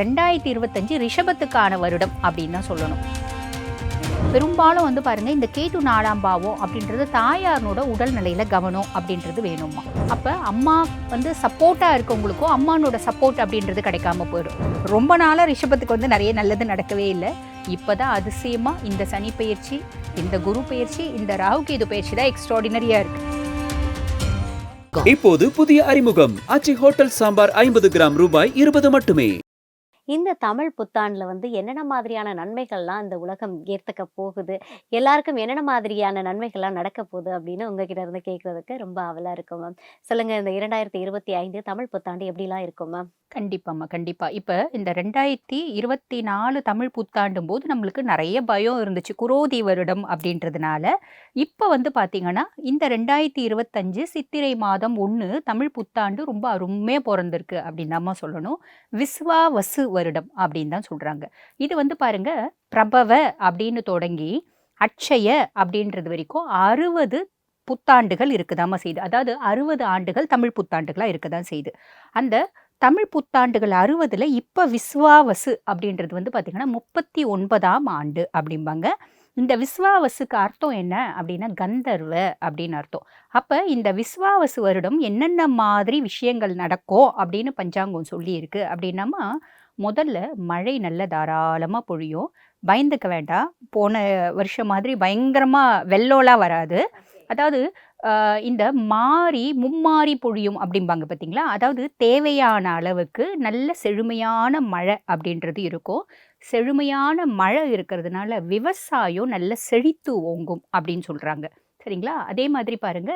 ரெண்டாயிரத்தி இருபத்தஞ்சு ரிஷபத்துக்கான வருடம் அப்படின்னு தான் சொல்லணும். பெரும்பாலும் வந்து பாருங்க இந்த கேட்டு நாலாம் பாவம் அப்படின்றது தாயாரனோட உடல்நிலையில கவனம் அப்படின்றது வேணுமா அப்ப அம்மா வந்து சப்போர்ட்டா இருக்கவங்களுக்கும் அம்மானோட சப்போர்ட் அப்படின்றது கிடைக்காம போயிடும். ரொம்ப நாளா ரிஷபத்துக்கு வந்து நிறைய நல்லது நடக்கவே இல்லை. இப்பதான் அதிசயமா இந்த சனி பயிற்சி இந்த குரு பயிற்சி இந்த ராகு கேது பயிற்சி தான் எக்ஸ்ட்ராடினரியா இருக்கு. இப்போது புதிய அறிமுகம். அச்சி ஹோட்டல் சாம்பார் ஐம்பது கிராம் ரூபாய் இருபது மட்டுமே. இந்த தமிழ் புத்தாண்டுல வந்து என்னென்ன மாதிரியான நன்மைகள்லாம் இந்த உலகம் ஏற்றுக்க போகுது? எல்லாருக்கும் என்னென்ன மாதிரியான நன்மைகள்லாம் நடக்க போகுது அப்படின்னு உங்ககிட்ட இருந்து கேட்குறதுக்கு ரொம்ப ஆவலாக இருக்கும் மேம் சொல்லுங்க இந்த இரண்டாயிரத்தி இருபத்தி ஐந்து தமிழ் புத்தாண்டு எப்படிலாம் இருக்கும் மேம் கண்டிப்பாம்மா கண்டிப்பா. இப்ப இந்த ரெண்டாயிரத்தி இருபத்தி நாலு தமிழ் புத்தாண்டும் போது நம்மளுக்கு நிறைய பயம் இருந்துச்சு. குரோதி வருடம் அப்படின்றதுனால. இப்ப வந்து பாத்தீங்கன்னா இந்த ரெண்டாயிரத்தி இருபத்தஞ்சு சித்திரை மாதம் ஒன்று தமிழ் புத்தாண்டு ரொம்ப அருமையா பிறந்திருக்கு அப்படின்னு சொல்லணும். விஸ்வாவசு வருடம் அப்படின்னு தான் சொல்றாங்க. இது வந்து பாருங்க பிரபவ அப்படின்னு தொடங்கி அட்சய அப்படின்றது வரைக்கும் அறுபது புத்தாண்டுகள் இருக்குதாம்மா செய்யுது அதாவது அறுபது ஆண்டுகள் தமிழ் புத்தாண்டுகளா இருக்கதான் செய்யுது அந்த தமிழ் புத்தாண்டுகள் அறுபதில் இப்போ விஸ்வாவசு அப்படின்றது வந்து பார்த்திங்கன்னா முப்பத்தி ஒன்பதாம் ஆண்டு அப்படிம்பாங்க. இந்த விஸ்வாவசுக்கு அர்த்தம் என்ன அப்படின்னா கந்தர்வ அப்படின்னு அர்த்தம். அப்போ இந்த விஸ்வாவசு வருடம் என்னென்ன மாதிரி விஷயங்கள் நடக்கும் அப்படின்னு பஞ்சாங்கம் சொல்லியிருக்கு அப்படின்னாமா முதல்ல மழை நல்ல தாராளமாக பொழியும். பயந்துக்க வேண்டாம். போன வருஷம் மாதிரி பயங்கரமாக வெள்ளோலாம் வராது. அதாவது இந்த மாறி மும்மாறி பொழியும் அப்படிம்பாங்க பார்த்தீங்களா அதாவது தேவையான அளவுக்கு நல்ல செழுமையான மழை அப்படின்றது இருக்கும். செழுமையான மழை இருக்கிறதுனால விவசாயம் நல்ல செழித்து ஓங்கும் அப்படின்னு சொல்கிறாங்க சரிங்களா? அதே மாதிரி பாருங்க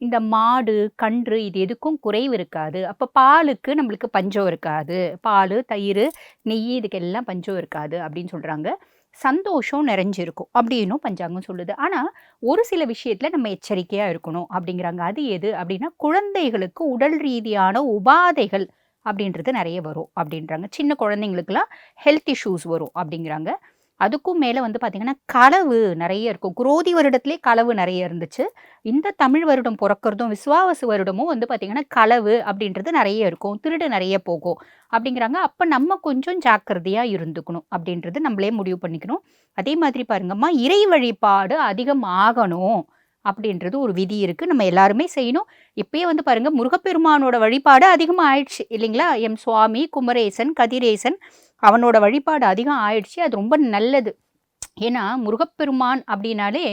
இந்த மாடு கன்று இது எதுக்கும் குறைவு இருக்காது. அப்போ பாலுக்கு நம்மளுக்கு பஞ்சம் இருக்காது. பால் தயிர் நெய் இதுக்கெல்லாம் பஞ்சம் இருக்காது அப்படின்னு சொல்கிறாங்க சந்தோஷம் நிறைஞ்சிருக்கும் அப்படின்னும் பஞ்சாங்கம் சொல்லுது. ஆனால் ஒரு சில விஷயத்தில் நம்ம எச்சரிக்கையாக இருக்கணும் அப்படிங்கிறாங்க. அது எது அப்படின்னா குழந்தைகளுக்கு உடல் ரீதியான உபாதைகள் அப்படின்றது நிறைய வரும் அப்படின்றாங்க. சின்ன குழந்தைங்களுக்குலாம் ஹெல்த் இஷ்யூஸ் வரும் அப்படிங்கிறாங்க. அதுக்கும் மேலே வந்து பார்த்தீங்கன்னா களவு நிறைய இருக்கும். குரோதி வருடத்திலே களவு நிறைய இருந்துச்சு. இந்த தமிழ் வருடம் பிறக்கிறதும் விஸ்வாவசு வருடமும் வந்து பார்த்தீங்கன்னா களவு அப்படின்றது நிறைய இருக்கும். திருடு நிறைய போகும் அப்படிங்கிறாங்க. அப்போ நம்ம கொஞ்சம் ஜாக்கிரதையாக இருந்துக்கணும் அப்படின்றது நம்மளே முடிவு பண்ணிக்கணும். அதே மாதிரி பாருங்கம்மா இறை வழிபாடு அதிகம் ஆகணும் அப்படின்றது ஒரு விதி இருக்கு. நம்ம எல்லாருமே செய்யணும். இப்பயே வந்து பாருங்க முருகப்பெருமானோட வழிபாடு அதிகமாக ஆயிடுச்சு இல்லைங்களா? எம் சுவாமி குமரேசன் கதிரேசன் அவனோட வழிபாடு அதிகம் ஆயிடுச்சு. அது ரொம்ப நல்லது. ஏன்னா முருகப்பெருமான் அப்படின்னாலே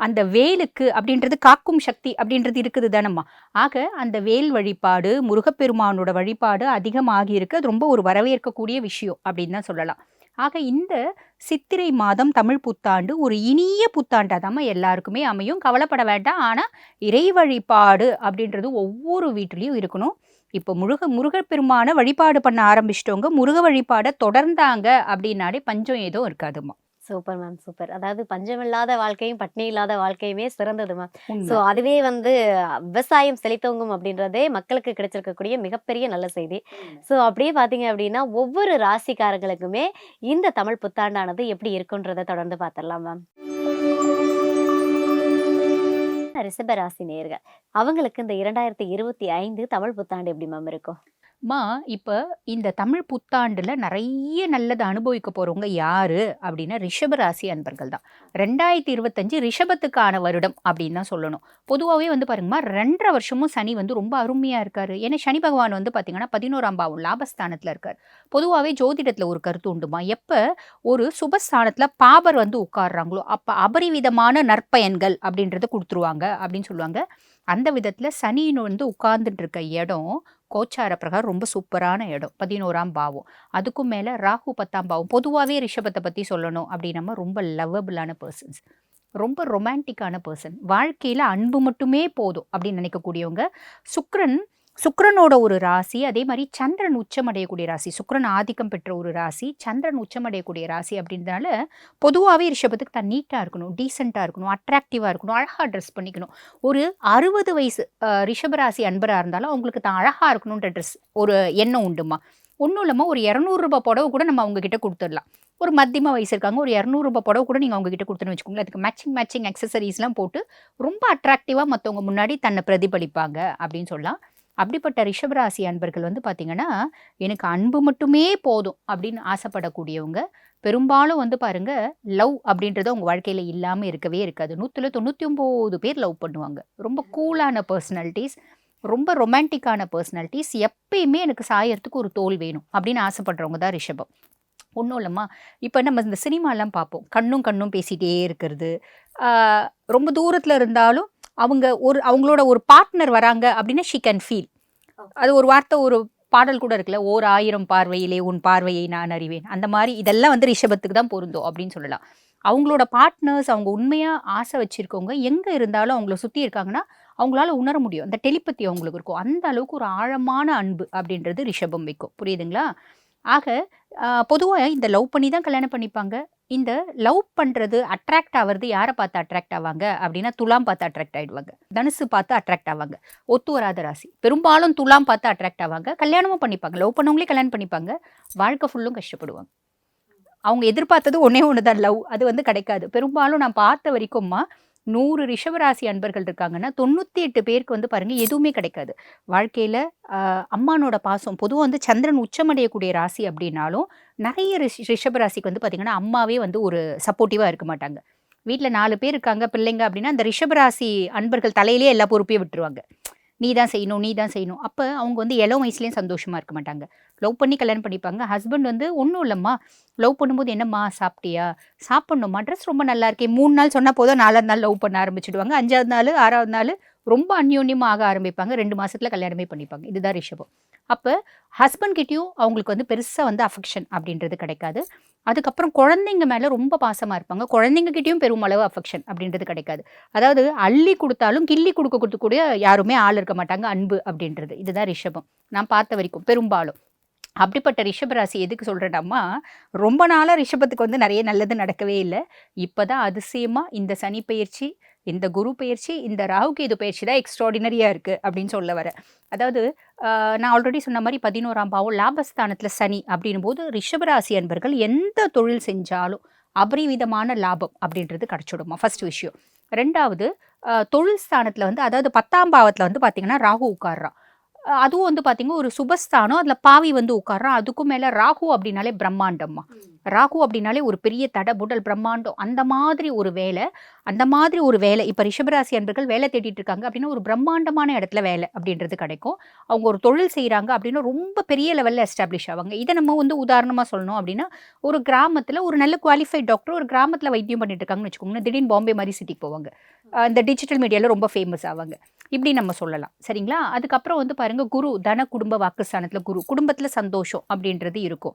அந்த வேலுக்கு அப்படின்றது காக்கும் சக்தி அப்படின்றது இருக்குது தானம்மா. ஆக அந்த வேல் வழிபாடு முருகப்பெருமானோட வழிபாடு அதிகமாகி இருக்கு. அது ரொம்ப ஒரு வரவேற்கக்கூடிய விஷயம் அப்படின்னு தான் சொல்லலாம். ஆக இந்த சித்திரை மாதம் தமிழ் புத்தாண்டு ஒரு இனிய புத்தாண்டாக தான் எல்லாருக்குமே அமையும். கவலைப்பட வேண்டாம். ஆனால் இறை வழிபாடு அப்படின்றது ஒவ்வொரு வீட்டிலையும் இருக்கணும். இப்போ முருக முருகப்பெருமான வழிபாடு பண்ண ஆரம்பிச்சிட்டவங்க முருக வழிபாடை தொடர்ந்தாங்க அப்படின்னாலே பஞ்சம் ஏதும் இருக்காதுமா சூப்பர் மேம் சூப்பர். அதாவது பஞ்சம் இல்லாத வாழ்க்கையும் பட்னி இல்லாத வாழ்க்கையுமே சிறந்தது மேம். ஸோ அதுவே வந்து விவசாயம் செழித்தோங்கும் அப்படின்றதே மக்களுக்கு கிடைச்சிருக்கக்கூடிய மிகப்பெரிய நல்ல செய்தி. ஸோ அப்படியே பார்த்தீங்க அப்படின்னா ஒவ்வொரு ராசிக்காரங்களுக்குமே இந்த தமிழ் புத்தாண்டானது எப்படி இருக்குன்றதை தொடர்ந்து பார்த்துடலாம் மேம். ரிஷபராசி நேர்கள் அவங்களுக்கு இந்த இரண்டாயிரத்தி இருபத்தி ஐந்து தமிழ் புத்தாண்டு எப்படி மேம் இருக்கும்? மா இப்போ இந்த தமிழ் புத்தாண்டில் நிறைய நல்லதை அனுபவிக்க போகிறவங்க யாரு? அப்படின்னா ரிஷபராசி அன்பர்கள் தான். ரெண்டாயிரத்தி இருபத்தஞ்சு ரிஷபத்துக்கான வருடம் அப்படின்னு தான் சொல்லணும். பொதுவாகவே வந்து பாருங்கம்மா ரெண்டரை வருஷமும் சனி வந்து ரொம்ப அருமையாக இருக்கார். ஏன்னா சனி பகவான் வந்து பார்த்தீங்கன்னா பதினோராம் பாவம் லாபஸ்தானத்தில் இருக்கார். பொதுவாகவே ஜோதிடத்தில் ஒரு கருத்து உண்டுமா? எப்போ ஒரு சுபஸ்தானத்தில் பாபர் வந்து உட்கார்றாங்களோ அப்போ அபரிவிதமான நற்பயன்கள் அப்படின்றத கொடுத்துருவாங்க அப்படின்னு சொல்லுவாங்க. அந்த விதத்தில் சனின்னு வந்து உட்கார்ந்துட்டு இருக்க இடம் கோச்சார பிரகாரம் ரொம்ப சூப்பரான இடம். பதினோராம் பாவம். அதுக்கும் மேலே ராகு பத்தாம் பாவம். பொதுவாகவே ரிஷபத்தை பற்றி சொல்லணும் அப்படின்னா ரொம்ப லவ்வபிளான பர்சன்ஸ் ரொம்ப ரொமான்டிக்கான பர்சன் வாழ்க்கையில் அன்பு மட்டுமே போதும் அப்படின்னு நினைக்கக்கூடியவங்க. சுக்ரன் சுக்கரனோட ஒரு ராசி அதே மாதிரி சந்திரன் உச்சமடையக்கூடிய ராசி சுக்கரன் ஆதிக்கம் பெற்ற ஒரு ராசி சந்திரன் உச்சமடையக்கூடிய ராசி அப்படின்றதுனால பொதுவாகவே ரிஷபத்துக்கு தான் நீட்டாக இருக்கணும் டீசெண்டாக இருக்கணும் அட்ராக்டிவாக இருக்கணும் அழகாக ட்ரெஸ் பண்ணிக்கணும். ஒரு அறுபது வயசு ரிஷபராசி அன்பராக இருந்தாலும் அவங்களுக்கு தான் அழகாக இருக்கணுன்ற ட்ரெஸ் ஒரு எண்ணம் உண்டுமா? ஒன்றும் இல்லாமல் ஒரு இரநூறுபா புடவை கூட நம்ம அவங்க கிட்ட கொடுத்துடலாம். ஒரு மத்தியம வயசு இருக்காங்க ஒரு இரநூறுபா புடவை கூட நீங்கள் அவங்ககிட்ட கொடுத்துன்னு வச்சுக்கோங்களேன். அதுக்கு மேட்சிங் மேட்சிங் அக்சசரிஸ்லாம் போட்டு ரொம்ப அட்ராக்டிவாக மற்றவங்க முன்னாடி தன்னை பிரதிபலிப்பாங்க அப்படின்னு சொல்லலாம். அப்படிப்பட்ட ரிஷபராசி அன்பர்கள் வந்து பார்த்தீங்கன்னா எனக்கு அன்பு மட்டுமே போதும் அப்படின்னு ஆசைப்படக்கூடியவங்க. பெரும்பாலும் வந்து பாருங்க லவ் அப்படின்றது அவங்க வாழ்க்கையில் இல்லாமல் இருக்கவே இருக்காது. நூற்றில் தொண்ணூற்றி ஒம்பது பேர் லவ் பண்ணுவாங்க. ரொம்ப கூலான பர்சனாலிட்டிஸ் ரொம்ப ரொமான்டிக்கான பர்சனாலிட்டிஸ் எப்பயுமே எனக்கு சாயறதுக்கு ஒரு தோல் வேணும் அப்படின்னு ஆசைப்படுறவங்க தான் ரிஷபம். ஒன்றும் இல்லைம்மா. இப்போ நம்ம இந்த சினிமாலாம் பார்ப்போம். கண்ணும் கண்ணும் பேசிகிட்டே இருக்கிறது. ரொம்ப தூரத்தில் இருந்தாலும் அவங்க ஒரு அவங்களோட ஒரு பார்ட்னர் வராங்க அப்படின்னா ஷி கேன் ஃபீல் அது ஒரு வார்த்தை ஒரு பாடல் கூட இருக்குல்ல ஓர் ஆயிரம் பார்வையிலே உன் பார்வையை நான் அறிவேன். அந்த மாதிரி இதெல்லாம் வந்து ரிஷபத்துக்கு தான் பொருந்தும் அப்படின்னு சொல்லலாம். அவங்களோட பார்ட்னர்ஸ் அவங்க உண்மையாக ஆசை வச்சுருக்கவங்க எங்கே இருந்தாலும் அவங்கள சுற்றி இருக்காங்கன்னா அவங்களால உணர முடியும். அந்த டெலிபதி அவங்களுக்கு இருக்கும். அந்த அளவுக்கு ஒரு ஆழமான அன்பு அப்படின்றது ரிஷபம் வைக்கும். புரியுதுங்களா? ஆக பொதுவாக இந்த லவ் பண்ணி தான் கல்யாணம் பண்ணிப்பாங்க. இந்த லவ் பண்ணுறது அட்ராக்ட் ஆகிறது யாரை பார்த்து அட்ராக்ட் ஆவாங்க? அப்படின்னா துலாம் பார்த்து அட்ராக்ட் ஆகிடுவாங்க தனுசு பார்த்து அட்ராக்ட் ஆவாங்க. ஒத்து வராத ராசி. பெரும்பாலும் துலாம் பார்த்து அட்ராக்ட் ஆவாங்க. கல்யாணமும் பண்ணிப்பாங்க. லவ் பண்ணவங்களே கல்யாணம் பண்ணிப்பாங்க. வாழ்க்கை ஃபுல்லும் கஷ்டப்படுவாங்க. அவங்க எதிர்பார்த்தது ஒன்றே ஒன்று தான் லவ் அது வந்து கிடைக்காது. பெரும்பாலும் நான் பார்த்த வரைக்கும்மா நூறு ரிஷபராசி அன்பர்கள் இருக்காங்கன்னா தொண்ணூற்றி எட்டு பேருக்கு வந்து பாருங்கள் எதுவுமே கிடைக்காது. வாழ்க்கையில் அம்மானோட பாசம் பொதுவாக வந்து சந்திரன் உச்சமடையக்கூடிய ராசி அப்படின்னாலும் நிறைய ரிஷ் ரிஷபராசிக்கு வந்து பார்த்திங்கன்னா அம்மாவே வந்து ஒரு சப்போர்ட்டிவாக இருக்க மாட்டாங்க. வீட்டில் நாலு பேர் இருக்காங்க பிள்ளைங்க அப்படின்னா அந்த ரிஷபராசி அன்பர்கள் தலையிலே எல்லா பொறுப்பையும் விட்டுருவாங்க. நீ தான் செய்யணும் நீ தான் செய்யணும். அப்போ அவங்க வந்து இளம் வயசுலேயும் சந்தோஷமாக இருக்க மாட்டாங்க. லவ் பண்ணி கல்யாணம் பண்ணிப்பாங்க. ஹஸ்பண்ட் வந்து ஒன்றும் இல்லைம்மா. லவ் பண்ணும்போது என்னம்மா சாப்பிட்டியா? சாப்பிட்ணுமா ட்ரெஸ் ரொம்ப நல்லா இருக்கே. மூணு நாள் சொன்னால் போதும் நாலாவது நாள் லவ் பண்ண ஆரம்பிச்சிடுவாங்க. அஞ்சாவது நாள் ஆறாவது நாள் ரொம்ப அந்யோன்யமாக ஆக ஆரம்பிப்பாங்க. ரெண்டு மாதத்தில் கல்யாணமே பண்ணிப்பாங்க. இதுதான் ரிஷபம். அப்போ ஹஸ்பண்ட் கிட்டேயும் அவங்களுக்கு வந்து பெருசாக வந்து அஃபெக்ஷன் அப்படின்றது கிடைக்காது. அதுக்கப்புறம் குழந்தைங்க மேலே ரொம்ப பாசமாக இருப்பாங்க. குழந்தைங்ககிட்டையும் பெருமளவு அஃபெக்ஷன் அப்படின்றது கிடைக்காது. அதாவது அள்ளி கொடுத்தாலும் கிள்ளி கொடுக்க கூட யாருமே ஆள் இருக்க மாட்டாங்க. அன்பு அப்படின்றது. இதுதான் ரிஷபம். நான் பார்த்த வரைக்கும். பெரும்பாலும். அப்படிப்பட்ட ரிஷபராசி எதுக்கு சொல்கிறேன்னாம்மா ரொம்ப நாளாக ரிஷபத்துக்கு வந்து நிறைய நல்லது நடக்கவே இல்லை. இப்போ தான் அதிசயமாக இந்த சனி பயிற்சி இந்த குரு பயிற்சி இந்த ராகுகேது பயிற்சி தான் எக்ஸ்ட்ராடினரியாக இருக்குது அப்படின்னு சொல்ல வரேன் அதாவது நான் ஆல்ரெடி சொன்ன மாதிரி பதினோராம் பாவம் லாபஸ்தானத்தில் சனி அப்படின்னும் போது ரிஷபராசி அன்பர்கள் எந்த தொழில் செஞ்சாலும் அபரிவிதமான லாபம் அப்படின்றது கிடச்சிடுமா ஃபர்ஸ்ட் விஷயம். ரெண்டாவது தொழில் ஸ்தானத்தில் வந்து அதாவது பத்தாம் பாவத்தில் வந்து பார்த்தீங்கன்னா ராகு உட்கார்றான். அதுவும் வந்து பார்த்தீங்கன்னா ஒரு சுபஸ்தானம். அதில் பாவி வந்து உட்கார்றான். அதுக்கும் மேலே ராகு அப்படின்னாலே பிரம்மாண்டம்மா. ராகு அப்படின்னாலே ஒரு பெரிய தடபுடல் பிரம்மாண்டம். அந்த மாதிரி ஒரு வேலை அந்த மாதிரி ஒரு வேலை. இப்போ ரிஷபராசி அன்பர்கள் வேலை தேடிட்டு இருக்காங்க அப்படின்னா ஒரு பிரம்மாண்டமான இடத்துல வேலை அப்படின்றது கிடைக்கும். அவங்க ஒரு தொழில் செய்கிறாங்க அப்படின்னா ரொம்ப பெரிய லெவலில் எஸ்டாப்ளிஷ் ஆவாங்க. இதை நம்ம வந்து உதாரணமாக சொல்லணும் அப்படின்னா ஒரு கிராமத்தில் ஒரு நல்ல குவாலிஃபைட் டாக்டர் ஒரு கிராமத்தில் வைத்தியம் பண்ணிட்டு இருக்காங்கன்னு வச்சுக்கோங்க திடீர்னு பாம்பே மாதிரி சிட்டிக்கு போவாங்க. இந்த டிஜிட்டல் மீடியாவில் ரொம்ப ஃபேமஸ் ஆவாங்க இப்படி நம்ம சொல்லலாம். சரிங்களா? அதுக்கப்புறம் வந்து பாருங்க குரு தன குடும்ப வாக்குஸ்தானத்தில் குரு குடும்பத்தில் சந்தோஷம் அப்படின்றது இருக்கும்.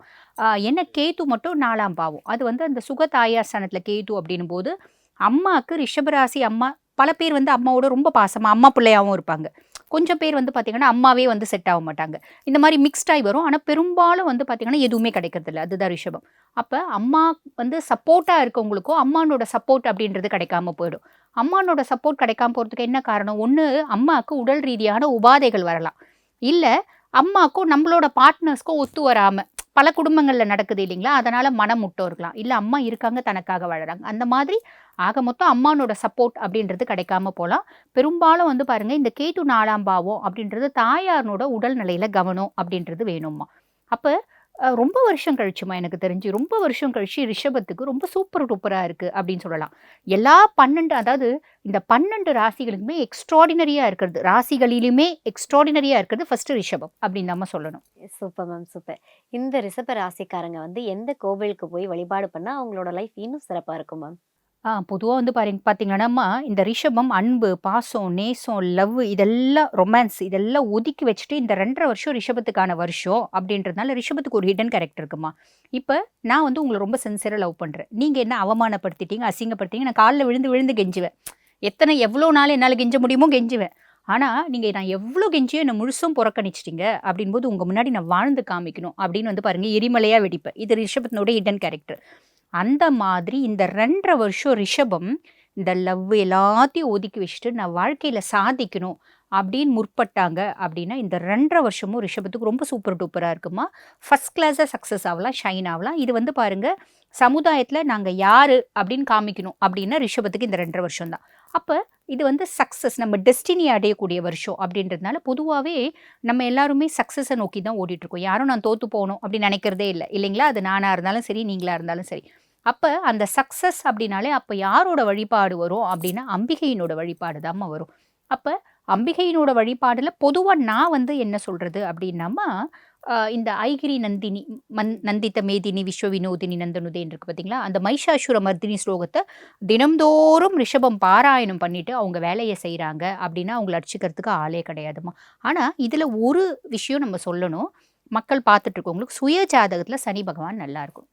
என்ன கேது மட்டும் நாலாம் பாவம். அது வந்து அந்த சுக தாயார் ஸ்தானத்தில் கேது அப்படின்னும் போது அம்மாவுக்கு ரிஷபராசி அம்மா பல பேர் வந்து அம்மாவோட ரொம்ப பாசமாக அம்மா பிள்ளையாகவும் இருப்பாங்க. கொஞ்சம் பேர் வந்து பார்த்திங்கன்னா அம்மாவே வந்து செட் ஆக மாட்டாங்க. இந்த மாதிரி மிக்ஸ்டாகி வரும். ஆனால் பெரும்பாலும் வந்து பார்த்திங்கன்னா எதுவுமே கிடைக்கிறதில்ல அதுதான் ரிஷபம். அப்போ அம்மா வந்து சப்போர்ட்டாக இருக்கவங்களுக்கும் அம்மானோட சப்போர்ட் அப்படின்றது கிடைக்காம போயிடும். அம்மானோட சப்போர்ட் கிடைக்காம போகிறதுக்கு என்ன காரணம்? ஒன்று அம்மாவுக்கு உடல் ரீதியான உபாதைகள் வரலாம். இல்லை அம்மாக்கும் நம்மளோட பார்ட்னர்ஸ்க்கும் ஒத்து வராமல் பல குடும்பங்களில் நடக்குது இல்லைங்களா? அதனால் மனம் முட்டோ இருக்கலாம். இல்லை அம்மா இருக்காங்க தனக்காக வாழறாங்க அந்த மாதிரி ஆக மொத்தம் அம்மானோட சப்போர்ட் அப்படின்றது கிடைக்காம போகலாம். பெரும்பாலும் வந்து பாருங்கள் இந்த கேட்டு நாலாம் பாவம் அப்படின்றது தாயாரனோட உடல்நிலையில் கவனம் அப்படின்றது வேணும்மா. அப்போ அஹ், ரொம்ப வருஷம் கழிச்சுமா எனக்கு தெரிஞ்சு. ரொம்ப வருஷம் கழிச்சு ரிஷபத்துக்கு ரொம்ப சூப்பர் டூப்பராக இருக்குது அப்படின்னு சொல்லலாம். எல்லா பன்னெண்டு அதாவது இந்த பன்னெண்டு ராசிகளுக்குமே எக்ஸ்ட்ராடினரியாக இருக்கிறது. ராசிகளிலுமே எக்ஸ்ட்ராடினரியாக இருக்கிறது ஃபர்ஸ்ட் ரிஷபம் அப்படின்னு நம்ம சொல்லணும். Super ma'am super. இந்த ரிஷப ராசிக்காரங்க வந்து எந்த கோவிலுக்கு போய் வழிபாடு பண்ணால் அவங்களோட லைஃப் இன்னும் சிறப்பாக இருக்கும் மேம்? ஆ பொதுவாக வந்து பாருங்க பார்த்தீங்கன்னாம்மா இந்த ரிஷபம் அன்பு பாசம் நேசம் லவ் இதெல்லாம் ரொமான்ஸ் இதெல்லாம் ஒதுக்கி வச்சுட்டு இந்த ரெண்டரை வருஷம் ரிஷபத்துக்கான வருஷம் அப்படின்றதுனால ரிஷபத்துக்கு ஒரு ஹிடன் கேரக்டர் இருக்குமா? இப்போ நான் வந்து உங்களை ரொம்ப சின்சியராக லவ் பண்ணுறேன் நீங்கள் என்ன அவமானப்படுத்திட்டீங்க அசிங்கப்படுத்திட்டீங்க? நான் காலில் விழுந்து விழுந்து கெஞ்சுவேன். எத்தனை எவ்வளோ நாள் என்னால் கெஞ்ச முடியுமோ கெஞ்சுவேன். ஆனால் நீங்கள் நான் எவ்வளோ கெஞ்சியோ என்னை முழுசும் புறக்கணிச்சிட்டீங்க அப்படின்போது உங்கள் முன்னாடி நான் வாழ்ந்து காமிக்கணும் அப்படின்னு வந்து பாருங்கள் எரிமலையாக வெடிப்பேன். இது ரிஷபத்தினோட ஹிடன் கேரக்டர் அந்த மாதிரி இந்த ரெண்டரை வருஷம் ரிஷபம் இந்த லவ் எல்லாத்தையும் ஒதுக்கி வச்சுட்டு நான் வாழ்க்கையில் சாதிக்கணும் அப்படின்னு முற்பட்டாங்க அப்படின்னா இந்த ரெண்டரை வருஷமும் ரிஷபத்துக்கு ரொம்ப சூப்பர் டூப்பராக இருக்குமா? ஃபஸ்ட் கிளாஸாக சக்ஸஸ் ஆகலாம் ஷைன் ஆகலாம். இது வந்து பாருங்கள் சமுதாயத்தில் நாங்கள் யார் அப்படின்னு காமிக்கணும் அப்படின்னா ரிஷபத்துக்கு இந்த ரெண்டரை வருஷம் தான். அப்போ இது வந்து சக்ஸஸ் நம்ம டெஸ்டினி அடையக்கூடிய வருஷம் அப்படின்றதுனால பொதுவாகவே நம்ம எல்லாருமே சக்ஸஸை நோக்கி தான் ஓடிட்டுருக்கோம் யாரும் நான் தோற்று போகணும் அப்படின்னு நினைக்கிறதே இல்லை. இல்லைங்களா? அது நானாக இருந்தாலும் சரி நீங்களாக இருந்தாலும் சரி. அப்போ அந்த சக்ஸஸ் அப்படின்னாலே அப்போ யாரோட வழிபாடு வரும் அப்படின்னா அம்பிகையினோட வழிபாடு தாம்மா வரும். அப்போ அம்பிகையினோட வழிபாடில் பொதுவாக நான் வந்து என்ன சொல்கிறது அப்படின்னாமா இந்த ஐகிரி நந்தினி மந் நந்தித்த மேதினி விஸ்வ வினோதினி நந்தனுதேன் இருக்குது பார்த்தீங்களா அந்த மைஷாசுர மர்தினி ஸ்லோகத்தை தினம்தோறும் ரிஷபம் பாராயணம் பண்ணிட்டு அவங்க வேலையை செய்கிறாங்க அப்படின்னா அவங்கள அடிச்சுக்கிறதுக்கு ஆளே கிடையாதுமா ஆனால் இதில் ஒரு விஷயம் நம்ம சொல்லணும். மக்கள் பார்த்துட்ருக்கவங்களுக்கு சுய ஜாதகத்தில் சனி பகவான் நல்லா இருக்கும்.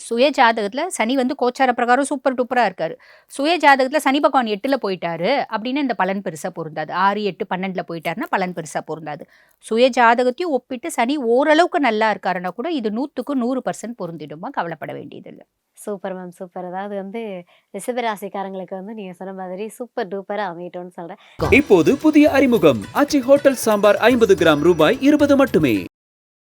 சுய ஜாதகத்தில் சனி வந்து கோச்சார பிரகாரம் சூப்பர் டூப்பராக இருக்காரு. சுய ஜாதகத்தில் சனி பகவான் எட்டில் போயிட்டாரு அப்படின்னு இந்த பலன் பெருசாக பொருந்தாது. ஆறு எட்டு பன்னெண்டில் போயிட்டாருன்னா பலன் பெருசாக பொருந்தாது. சுய ஜாதகத்தையும் ஒப்பிட்டு சனி ஓரளவுக்கு நல்லா இருக்காருன்னா கூட இது நூற்றுக்கு நூறு பர்சன்ட் பொருந்திடுமா கவலைப்பட வேண்டியதில்லை. சூப்பர் மேம் சூப்பர் அதாவது வந்து ரிஷபராசிக்காரங்களுக்கு வந்து நீங்க சொன்ன மாதிரி சூப்பர் டூப்பரா அமையட்டும்னு சொல்றேன். இப்போது புதிய அறிமுகம். ஆச்சி ஹோட்டல் சாம்பார் ஐம்பது கிராம் ரூபாய் இருபது மட்டுமே.